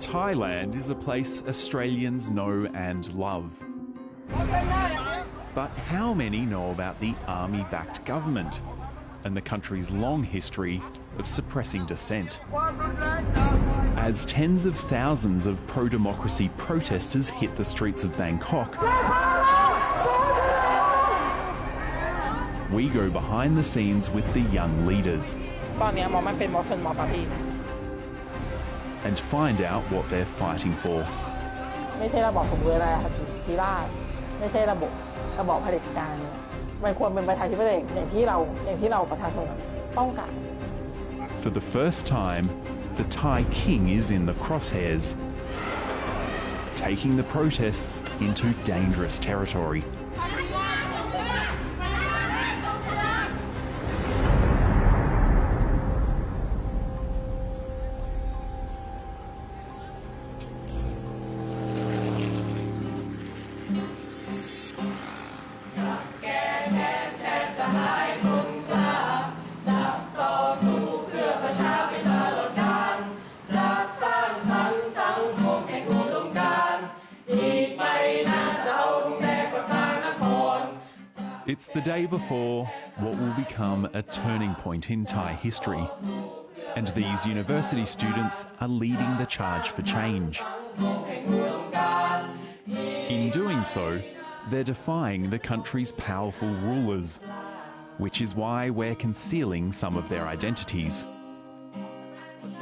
Thailand is a place Australians know and love. But how many know about the army backed government and the country's long history of suppressing dissent? As tens of thousands of pro democracy protesters hit the streets of Bangkok, we go behind the scenes with the young leaders and find out what they're fighting for. ไม่ใช่ระบอบสมบูรณาธิราชไม่ใช่ระบบระบอบเผด็จการมันควรเป็นประชาธิปไตยอย่างที่เราอย่างที่เราประชาชนต้องการ For the first time, the Thai king is in the crosshairs, taking the protests into dangerous territory. the day before what will become a turning point in Thai history. And these university students are leading the charge for change. In doing so, they're defying the country's powerful rulers, which is why we're concealing some of their identities.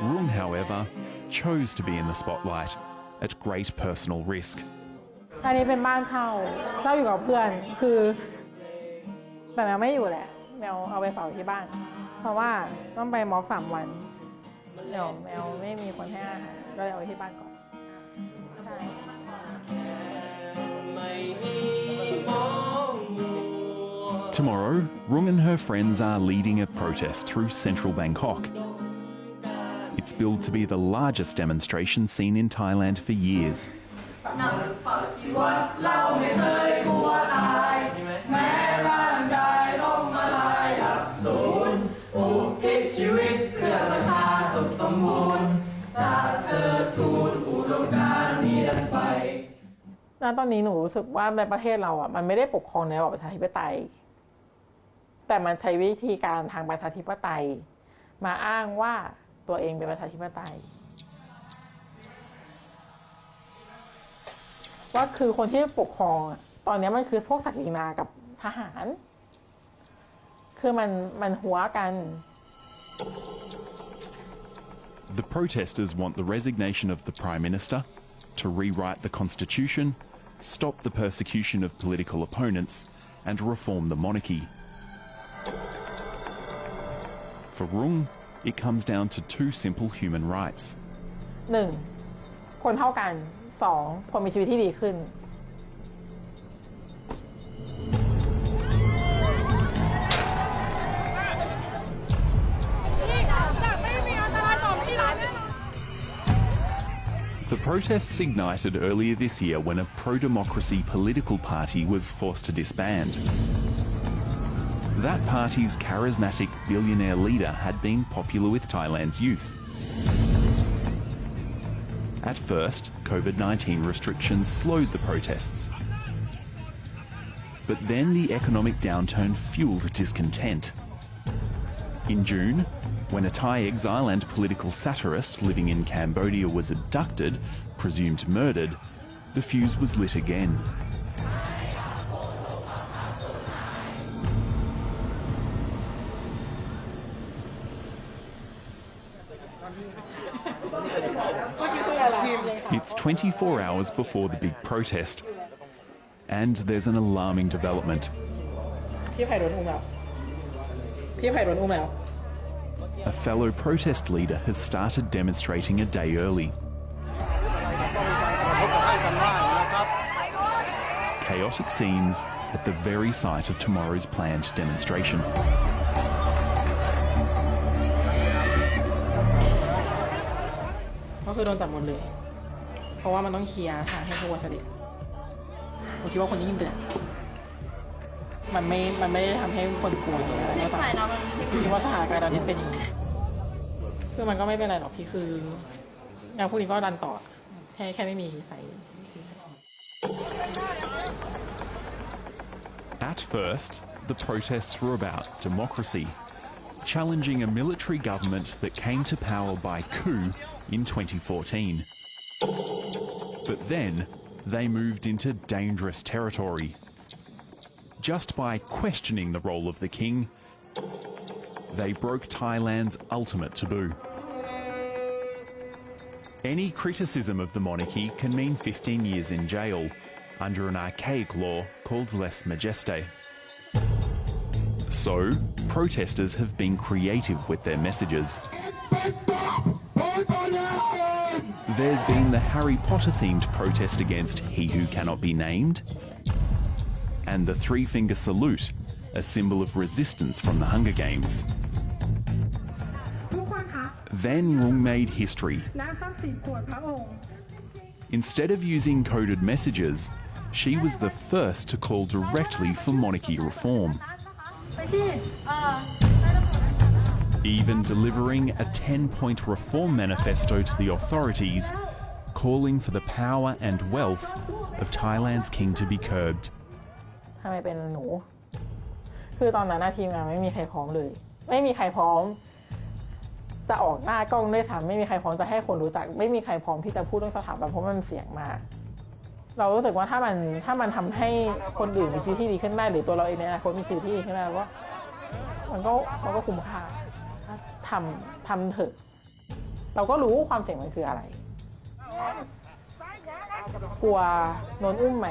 Rung, however, chose to be in the spotlight at great personal risk. อันนี้เป็นบ้านเช่าเช่าอยู่กับเพื่อนคือ แต่แมวไม่อยู่แหละ แมวเอาไปเฝ้าที่บ้าน เพราะว่าต้องไปม็อบสามวันเดี๋ยวแมวไม่มีคนให้อาหารก็เลยเอาไว้ที่บ้านก่อนใช่ Tomorrow, Rung and her friends are leading a protest through central Bangkok. It's billed to be the largest demonstration seen in Thailand for years. แล้วตอนนี้หนูรู้สึกว่าในประเทศเราอะมันไม่ได้ปกครองในระบอบประชาธิปไตย แต่มันใช้วิธีการทางประชาธิปไตย มาอ้างว่าตัวเองเป็นประชาธิปไตย ว่าคือคนที่ปกครองตอนนี้มันคือพวกศักดินากับทหาร คือมันมันหัวกัน The protesters want the resignation of the Prime Minister, to rewrite the Constitution, stop the persecution of political opponents, and reform the monarchy. For Rung, it comes down to two simple human rights หนึ่งคนเท่ากันสองคนมีชีวิตที่ดีขึ้น protests ignited earlier this year when a pro democracy political party was forced to disband. That party's charismatic billionaire leader had been popular with Thailand's youth. At first, COVID 19 restrictions slowed the protests. But then the economic downturn fueled discontent. In June, when a Thai exile and political satirist living in Cambodia was abducted, presumed murdered, the fuse was lit again. It's 24 hours before the big protest. And there's an alarming development. พี่ไผ่โดนอุ้มแล้ว พี่ไผ่โดนอุ้มแล้ว A fellow protest leader has started demonstrating a day early. Chaotic scenes at the very site of tomorrow's planned demonstration. มันไม่ มันไม่ได้ทำให้คนกลัวยรืออะก็ตาฝ่มเนมีเทคนิว่าสถานการณ์ตอนนี้เป็นอย่างนี้คือมันก็ไม่เป็นไรหรอกพี่คืองานพวกนี้ก็ดันต่อแค่แค่ไม่มีใส่ At first, the protests were about democracy, challenging a military government that came to power by coup in 2014. But then, they moved into dangerous territory, Just by questioning the role of the king, they broke Thailand's ultimate taboo. Any criticism of the monarchy can mean 15 years in jail under an archaic law called Les majeste. So, protesters have been creative with their messages. There's been the Harry Potter themed protest against He Who Cannot Be Named, and the three finger salute, a symbol of resistance from the Hunger Games. Van Rung made history. Instead of using coded messages, she was the first to call directly for monarchy reform. Even delivering a 10 point reform manifesto to the authorities, calling for the power and wealth of Thailand's king to be curbed. ทำไมเป็นหนู คือตอนนั้นทีมงานไม่มีใครพร้อมเลย ไม่มีใครพร้อม จะออกหน้ากล้องด้วยซ้ำไม่มีใครพร้อมจะให้คนรู้จัก ไม่มีใครพร้อมที่จะพูดเรื่องสถาบันเพราะมันเสี่ยงมาก เรารู้สึกว่าถ้ามันถ้ามันทำให้คนอื่นมีชีวิตที่ดีขึ้นได้หรือตัวเราเองในอนาคตมีชีวิตที่ดีขึ้นได้ว่ามันก็มันก็คุ้มค่าถ้าทำทำเถอะ เราก็รู้ความเสี่ยงมันคืออะไร กลัวโดนอุ้มไหม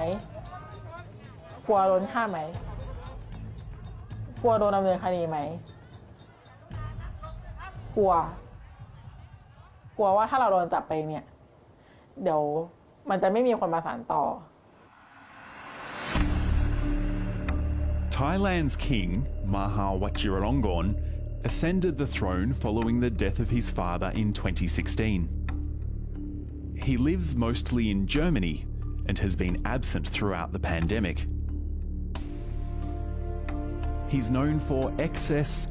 กลัวโดนฆ่าไหม กลัวโดนดำเนินคดีไหม กลัว กลัวว่าถ้าเราโดนจับไปเนี่ย เดี๋ยวมันจะไม่มีคนมาสานต่อ Thailand's king, Maha Vajiralongkorn, ascended the throne following the death of his father in 2016. He lives mostly in Germany and has been absent throughout the pandemic. He's known for excess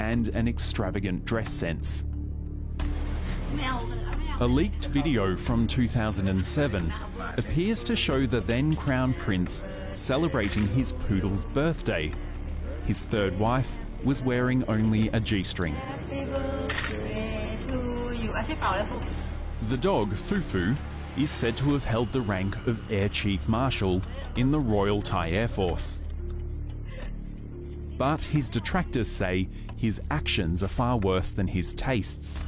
and an extravagant dress sense. A leaked video from 2007 appears to show the then Crown Prince celebrating his poodle's birthday. His third wife was wearing only a G string. The dog, Fufu, is said to have held the rank of Air Chief Marshal in the Royal Thai Air Force. But his detractors say his actions are far worse than his tastes.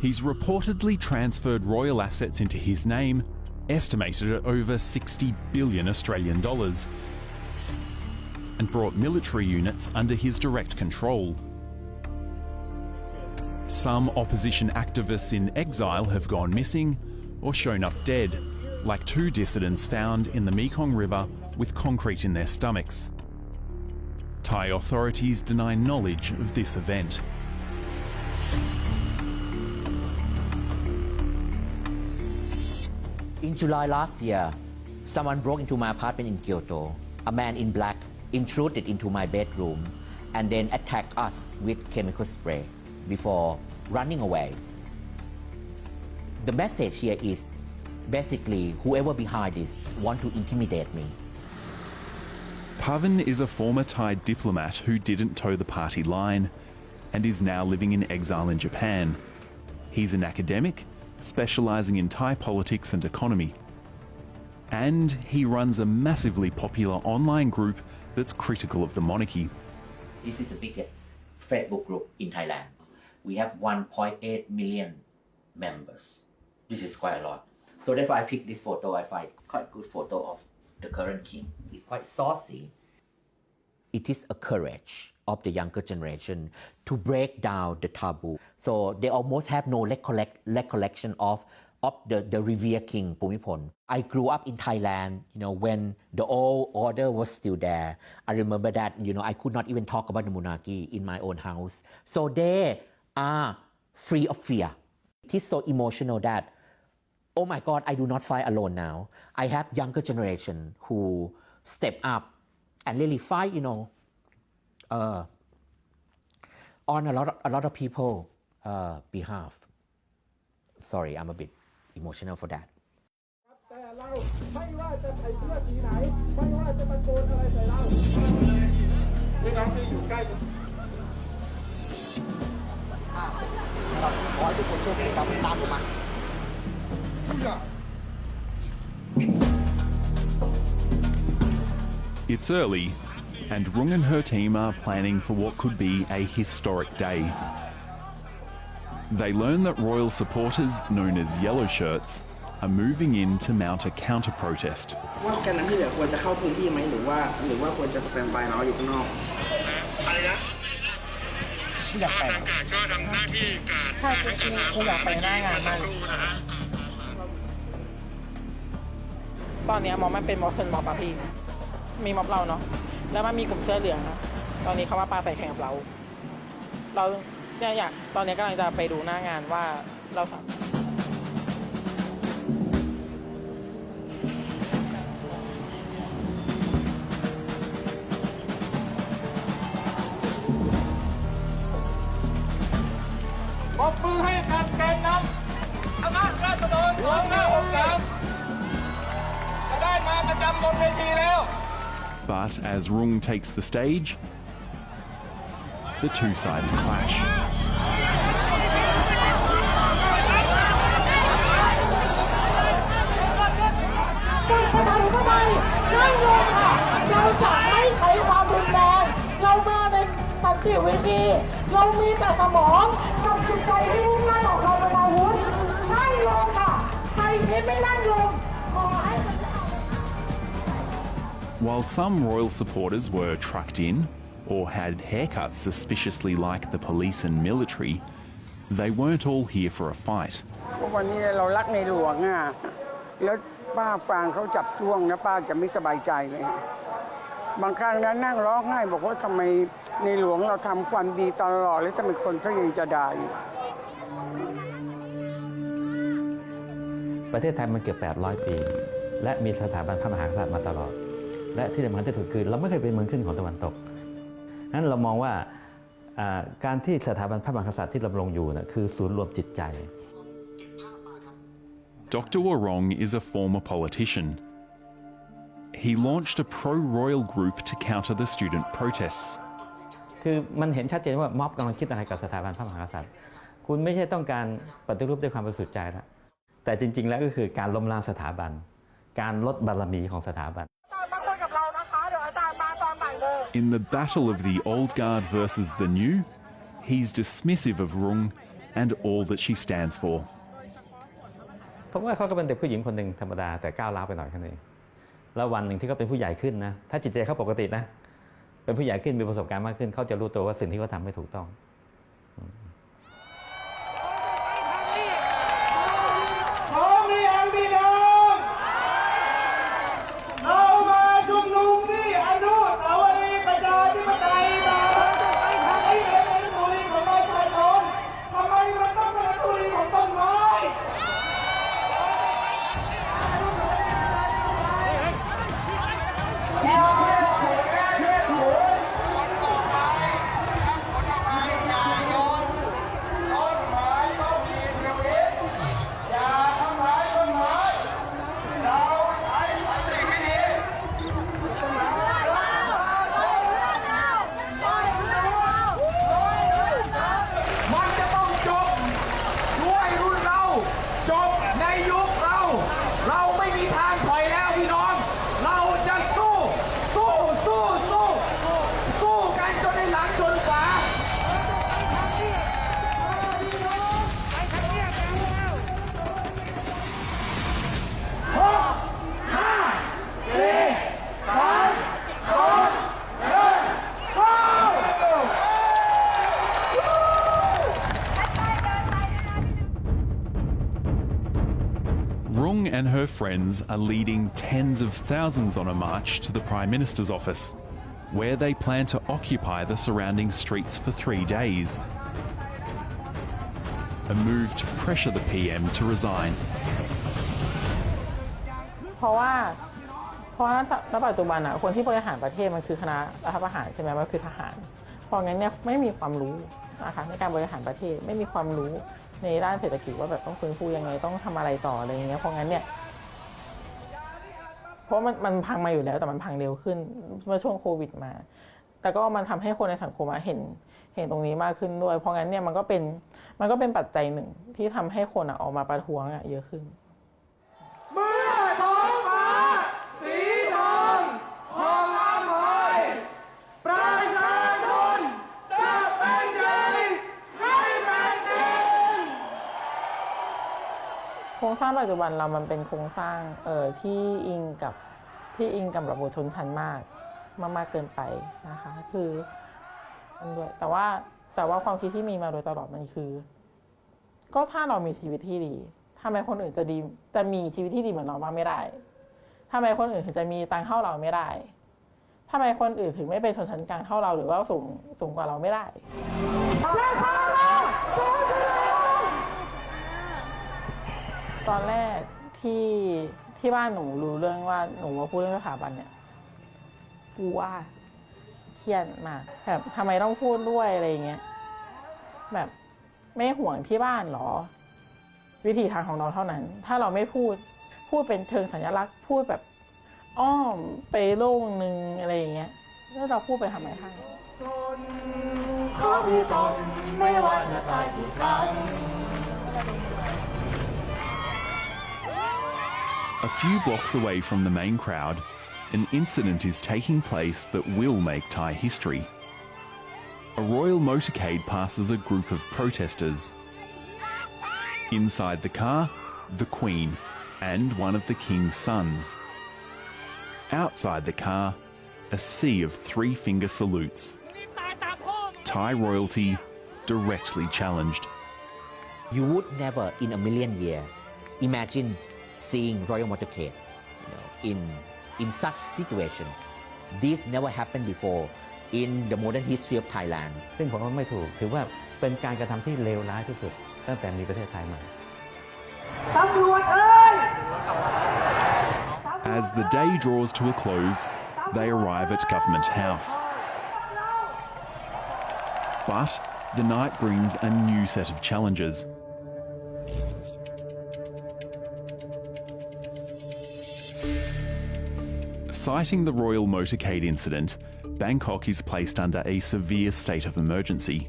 He's reportedly transferred royal assets into his name, estimated at over 60 billion Australian dollars, and brought military units under his direct control. Some opposition activists in exile have gone missing or shown up dead, like two dissidents found in the Mekong River with concrete in their stomachs. Thai authorities deny knowledge of this event. In July last year, someone broke into my apartment in Kyoto. A man in black intruded into my bedroom and then attacked us with chemical spray before running away. The message here is basically whoever behind this want to intimidate me. Pavan is a former Thai diplomat who didn't toe the party line and is now living in exile in Japan. He's an academic, specialising in Thai politics and economy. And he runs a massively popular online group that's critical of the monarchy. This is the biggest Facebook group in Thailand. We have 1.8 million members. This is quite a lot. So that's why I picked this photo. I find quite good photo of the current king. It's quite saucy. It is a courage of the younger generation to break down the taboo. So they almost have no recollect, recollection of of the, the revered king Bhumibol. I grew up in Thailand, you know, when the old order was still there. I remember that, you know, I could not even talk about the monarchy in my own house. So they are free of fear. It is so emotional that, oh my God, I do not fight alone now. I have younger generation who step up and really fight, you know, uh, on a lot of, a lot of people uh, behalf. sorry I'm a bit emotional for that แต่เราไม่ว่าจะใส่เสื้อสีไหน ไม่ว่าจะตะโกนอะไรใส่เราพี่น้องที่อยู่ใกล้กัน ขอให้ทุกคนโชคดีครับ early, and Rung and her team are planning for what could be a historic day. They learn that royal supporters, known as yellow shirts, are moving in to mount a counter protest. มหรือว่าหรือว่าควรจะสแตนบายรออยู่ข้างนอกใช่คือคืออยากไปหน้างานมากตอนเนี้ยมองมันเป็นมอสเซนมอบอะพี่มีม็อบเราเนาะแล้วมันมีกลุ่มเสื้อเหลืองนะตอนนี้เขามาปาใส่แข่งกับเรา เราเนี่ยอยากตอนนี้กำลังจะไปดูหน้างานว่าเราสามารถปรบมือให้กับแกนนำอำนาจราษฎร2563จะได้มาประจำบนเวทีแล้ว But as Rung takes the stage, the two sides clash. While some royal supporters were trucked in or had haircuts suspiciously like the police and military, they weren't all here for a fight. วันนี้เรารักในหลวงอะแล้วป้าฟังเขาจับจ้วงนะป้าจะไม่สบายใจเลยบางครั้งนั้นนั่งร้องไห้บอกว่าทำไมในหลวงเราทำความดีตลอดแล้วทำไมคนเขายังจะด่าอยู่ประเทศไทยมันเกือบ800 ปี และมีสถาบันพระมหากษัตริย์มาตลอด และที่สำคัญที่สุดคือ เราไม่เคยเป็นเมืองขึ้นของตะวันตกนั้นเรามองว่าอ่าการที่สถาบันพระมหากษัตริย์ที่ดำรงอยู่นะคือศูนย์รวมจิตใจ Dr. Warong is a former politician. He launched a pro royal group to counter the student protests. คือมันเห็นชัดเจนว่าม็อบกำลังคิดอะไรกับสถาบันพระมหากษัตริย์ คุณไม่ใช่ต้องการปฏิรูปด้วยความบริสุทธิ์ใจแล้วแต่จริง ๆ แล้วก็คือการล้มล้างสถาบัน การลดบารมีของสถาบัน In the battle of the old guard versus the new, he's dismissive of Rung and all that she stands for. เพราะว่าเขาก็เป็นเด็กผู้หญิงคนหนึ่งธรรมดาแต่ก้าวร้าวไปหน่อยแค่นั้นเองแล้ววันหนึ่งที่เขาเป็นผู้ใหญ่ขึ้นนะถ้าจิตใจเขาปกตินะเป็นผู้ใหญ่ขึ้นมีประสบการณ์มากขึ้นเขาจะรู้ตัวว่าสิ่งที่เขาทำไม่ถูกต้อง Australians are leading tens of thousands on a march to the Prime Minister's office, where they plan to occupy the surrounding streets for three days. A move to pressure the PM to resign. เพราะว่าเพราะณปัจจุบันอะคนที่บริหารประเทศมันคือคณะรัฐประหารใช่ไหมมันคือทหาร เพราะงั้นเนี่ยไม่มีความรู้นะคะในการบริหารประเทศไม่มีความรู้ในด้านเศรษฐกิจว่าแบบต้องฟื้นฟูยังไงต้องทําอะไรต่ออะไรอย่างเงี้ยเพราะงั้นเนี่ย ราะมันมันพังมาอยู่แล้ว แต่มันพังเร็วขึ้นเมื่อช่วงโควิดมา แต่ก็มันทำให้คนในสังคมเห็นเห็นตรงนี้มากขึ้นด้วย เพราะงั้นเนี่ยมันก็เป็นมันก็เป็นปัจจัยหนึ่งที่ทำให้คนออกมาประท้วงเยอะขึ้น เมื่อท้องฟ้า สีทองหอมอภอยประชาชนจะเป็นใหญ่ให้แผ่นดิน โครงสร้างปัจจุบันเรามันเป็นโครงสร้างเอ่อที่อิงกับที่อิงกับระบบชนชั้นมากมากมากเกินไปนะคะคืออันด้วยแต่ว่าแต่ว่าความคิดที่มีมาโดยตลอดมันคือ ก็ถ้าเรามีชีวิตที่ดีทำไมคนอื่นจะดีจะมีชีวิตที่ดีเหมือนเราบ้างไม่ได้ทำไมคนอื่นถึงจะมีตังค์เท่าเราไม่ได้ทำไมคนอื่นถึงไม่เป็นชนชั้นกลางเท่าเราหรือว่าสูงสูงกว่าเราไม่ได้ ตอนแรกที่ที่บ้านหนูรู้เรื่องว่าหนูมาพูดเรื่องสถาบันเนี่ยกูว่าเครียดมากแบบทำไมต้องพูดด้วยอะไรอย่างเงี้ยแบบไม่ห่วงที่บ้านหรอ วิธีทางของเราเท่านั้น ถ้าเราไม่พูดพูดเป็นเชิงสัญลักษณ์ พูดแบบอ้อมไปโล่งนึงอะไรอย่างเงี้ยแล้วเราพูดไปทำไมให้ขอมีตนไม่ว่าจะตายกี่ครั้ง A few blocks away from the main crowd, an incident is taking place that will make Thai history. A royal motorcade passes a group of protesters. Inside the car, the Queen and one of the King's sons. Outside the car, a sea of three finger salutes. Thai royalty directly challenged. You would never in a million year imagine seeing royal motorcade you know, in in such situation. This never happened before in the modern history of Thailand. ซึ่งผมว่าไม่ถูก ถือว่าเป็นการกระทำที่เลวร้ายที่สุด ตั้งแต่มีประเทศไทยมา As the day draws to a close, they arrive at Government House. But the night brings a new set of challenges. Citing the Royal Motorcade incident, Bangkok is placed under a severe state of emergency.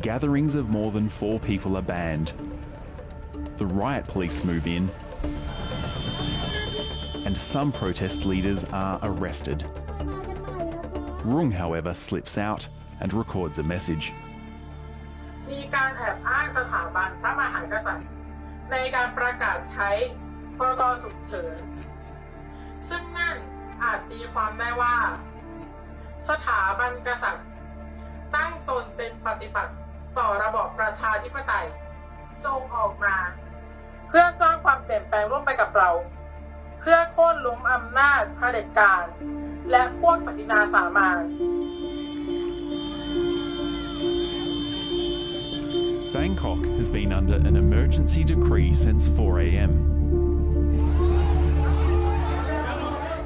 Gatherings of more than four people are banned. The riot police move in and some protest leaders are arrested. Rung, however, slips out and records a message. มีการแอบอ้างสถาบันพระมหากษัตริย์ในการประกาศใช้พรกฉุกเฉิน ซึ่งนั่นอาจตีความได้ว่า สถาบันกษัตริย์ ตั้งตนเป็นปฏิปักษ์ต่อระบอบประชาธิปไตย จงออกมา เพื่อสร้างความเปลี่ยนแปลงร่วมไปกับเรา เพื่อโค่นล้มอำนาจเผด็จการ และพวกศักดินาสามาน Bangkok has been under an emergency decree since 4 am.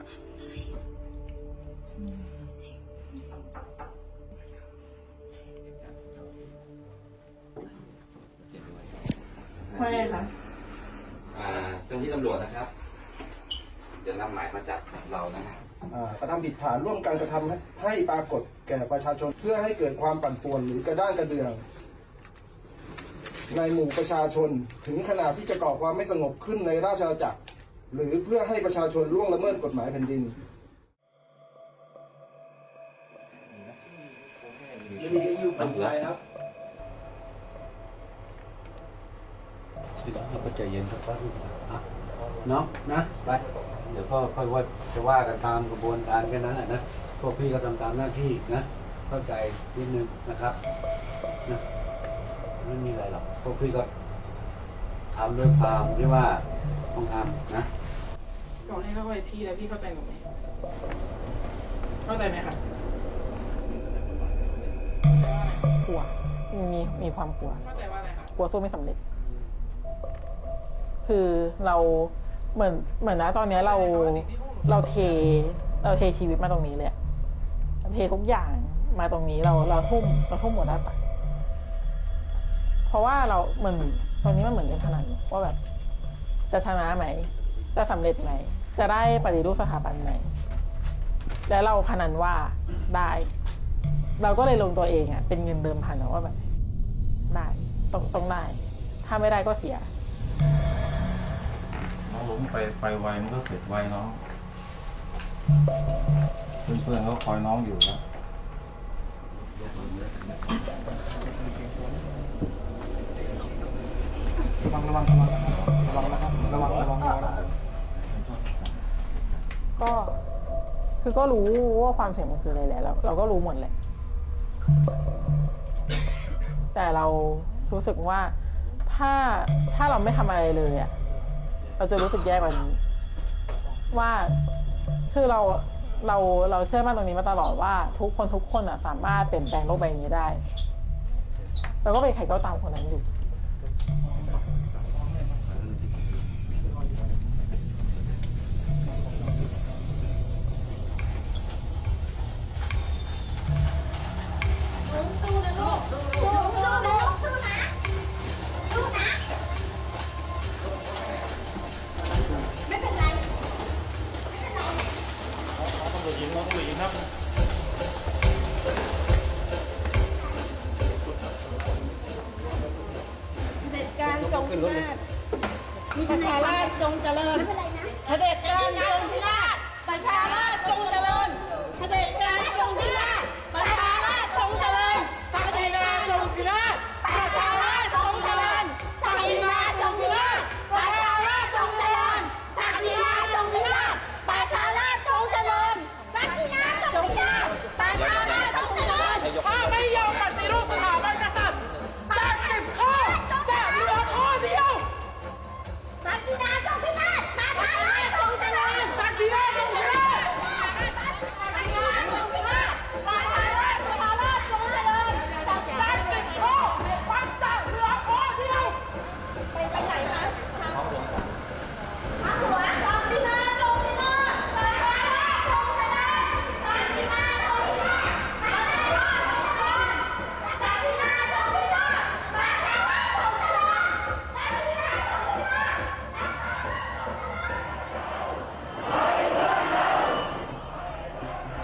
องเข้มแข็งค่ะเราต้องเข้มแข็งโดนตัดแน่นอนแต่ว่ากลัวไหมเราต้องทำต่อไปถามว่ากลัวไหมกลัวอืมกลัวแต่ว่าเราทำอะไรไม่ได้ว่าไม่ค่ะอ่าเจ้าหน้าที่ตำรวจนะครับจะนำหมายมาจับเรานะฮะ อ่ากระทำผิดฐานร่วมกันกระทำให้ให้ปรากฏแก่ประชาชน เพื่อให้เกิดความปั่นป่วนหรือกระด้างกระเดือง ในหมู่ประชาชนถึงขนาดที่จะก่อความไม่สงบขึ้นในราชอาณาจักร หรือเพื่อให้ประชาชนล่วงละเมิดกฎหมายแผ่นดินพี่น้องเราก็ใจเย็นครับป้าลูกนะเนาะนะไปเดี๋ยวก็ค่อยว่าจะว่ากันตามกระบวนการแค่นั้นแหละนะพวกพี่ก็ทำตามหน้าที่นะเข้าใจนิดนึงนะครับนะไม่มีอะไรหรอกพวกพี่ก็ทำด้วยความที่ว่า ต้องทำนะบอกให้เข้าใจพี่แล้วพี่เข้าใจหนูไหมเข้าใจไหมคะกลัวมีมีความกลัว เข้าใจว่าอะไรคะกลัวสู้ไม่สำเร็จ คือเราเหมือนเหมือนนะตอนเนี้ยเราเราเทเราเทชีวิตมาตรงนี้เลยอะเททุกอย่างมาตรงนี้เราเราทุ่มเราทุ่มหมดหน้าตักเพราะว่าเราเหมือนตรงนี้มันเหมือนเกมพนันว่าแบบ จะชนะไหม จะสำเร็จไหม จะได้ปฏิรูปสถาบันไหม และเราพนันว่าได้ เราก็เลยลงตัวเองอะเป็นเงินเดิมพันอะว่าแบบได้ต้องต้องได้ ถ้าไม่ได้ก็เสีย น้องล้มไปไปไวมันก็เสร็จไวน้อง เพื่อนๆเขาคอยน้องอยู่แล้วระวังระวังระวังระวังนะครับ ระวังระวังระวังก็คือก็รู้ว่าความเสี่ยงมันคืออะไรแหละเราเราก็รู้หมดแหละ แต่เรารู้สึกว่าถ้าถ้าเราไม่ทำอะไรเลยอะเราจะรู้สึกแย่กว่านี้ว่าคือเราเราเราเชื่อมั่นตรงนี้มาตลอดว่า ทุกคนทุกคนอะ สามารถเปลี่ยนแปลงโลกใบนี้ได้ เราก็เป็นใครก็ตามคนนั้นอยู่ การจงพินาศประชาราชจงเจริญเผด็จการจงพินาศประชาราชจงเจริญ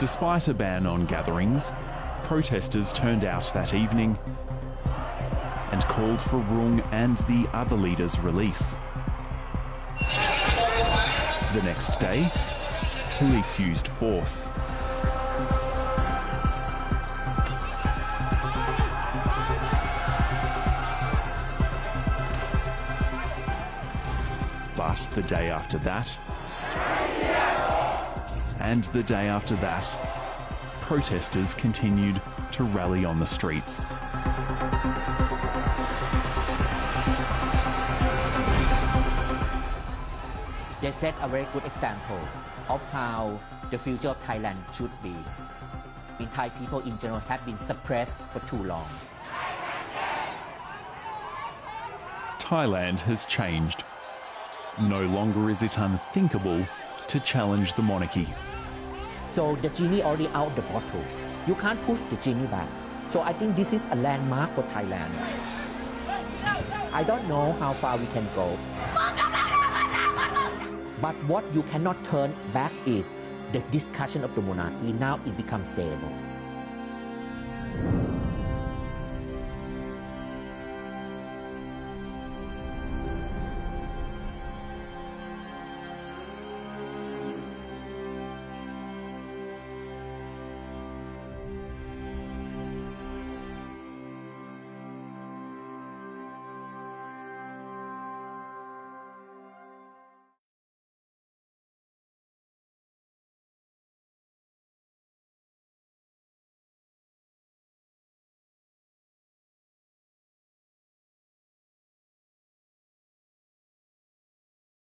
Despite a ban on gatherings, protesters turned out that evening and called for Rung and the other leaders' release. The next day, police used force. But the day after that, and the day after that, protesters continued to rally on the streets. They set a very good example of how the future of Thailand should be. In Thai people in general have been suppressed for too long. Thailand has changed. No longer is it unthinkable to challenge the monarchy. So the genie already out the bottle. You can't push the genie back. So I think this is a landmark for Thailand. I don't know how far we can go. But what you cannot turn back is the discussion of the monarchy. Now it becomes stable.